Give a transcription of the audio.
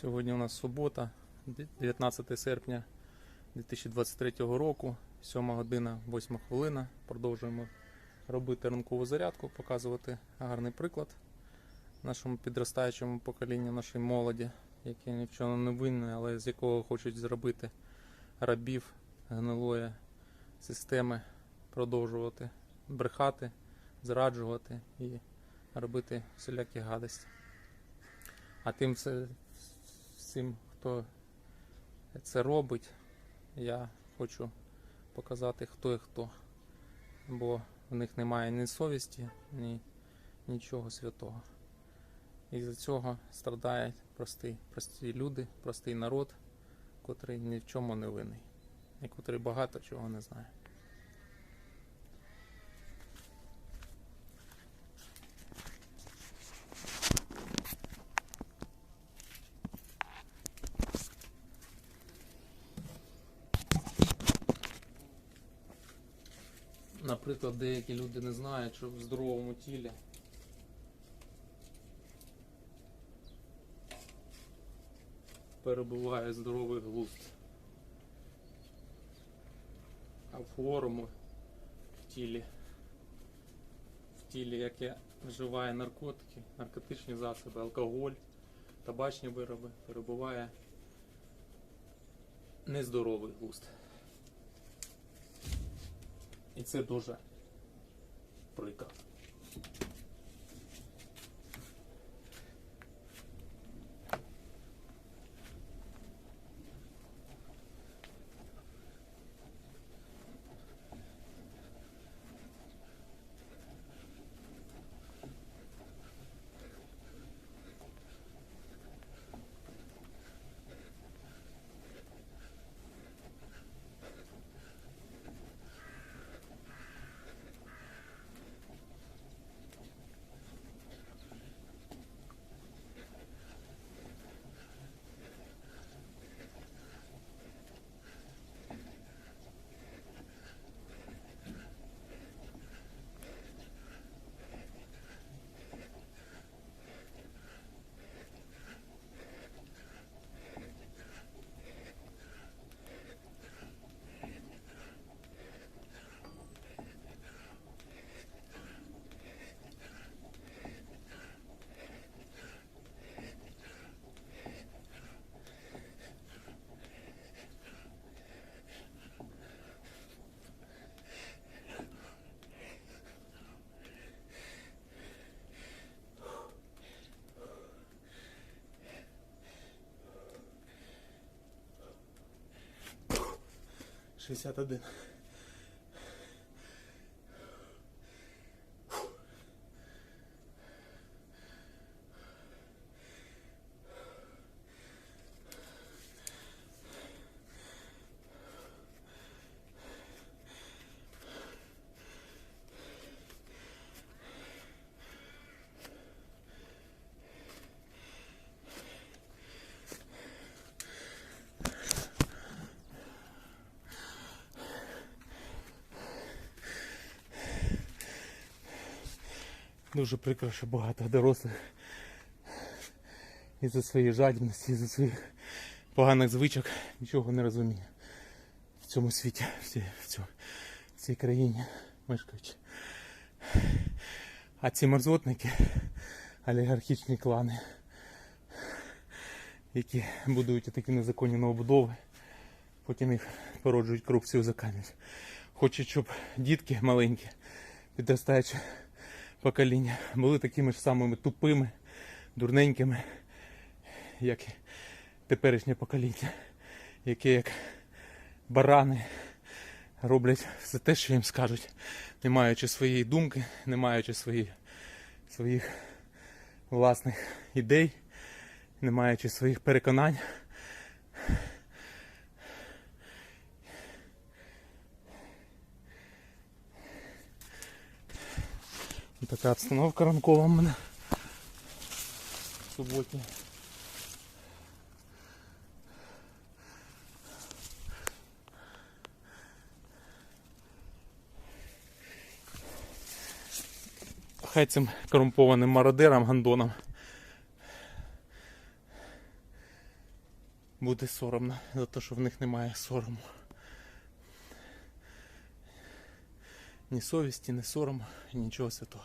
Сьогодні у нас субота, 19 серпня 2023 року, 7 година, 8 хвилина. Продовжуємо робити ранкову зарядку, показувати гарний приклад нашому підростаючому поколінню, нашій молоді, яке ні в чому не винне, але з якого хочуть зробити рабів гнилої системи, продовжувати брехати, зраджувати і робити всілякі гадості. А тим все, всім, хто це робить, я хочу показати, хто і хто. Бо в них немає ні совісті, ні нічого святого. І за цього страдають прості, прості люди, простий народ, котрий ні в чому не винний, і котрий багато чого не знає. Наприклад, деякі люди не знають, що в здоровому тілі перебуває здоровий глузд. А в хворому в тілі, в тілі, яке вживає наркотики, наркотичні засоби, алкоголь, табачні вироби, перебуває нездоровий глузд. І це дуже прикро. 61. Дуже прикро, що багато дорослих із-за своєї жадібності, із-за своїх поганих звичок нічого не розуміє в цьому світі, в цій, в цій країні мешкаючи. А ці мерзотники, олігархічні клани, які будують такі незаконні новобудови, потім їх породжують корупцію за камінь. Хочуть, щоб дітки маленькі, підростаючи покоління були такими ж самими тупими, дурненькими, як і теперішнє покоління, яке як барани роблять все те, що їм скажуть, не маючи своєї думки, не маючи свої, своїх власних ідей, не маючи своїх переконань. Така обстановка ранкова в мене в суботі. Хай цим корумпованим мародерам, гандонам буде соромно за те, що в них немає сорому. Ні совісті, ні сорому, нічого святого.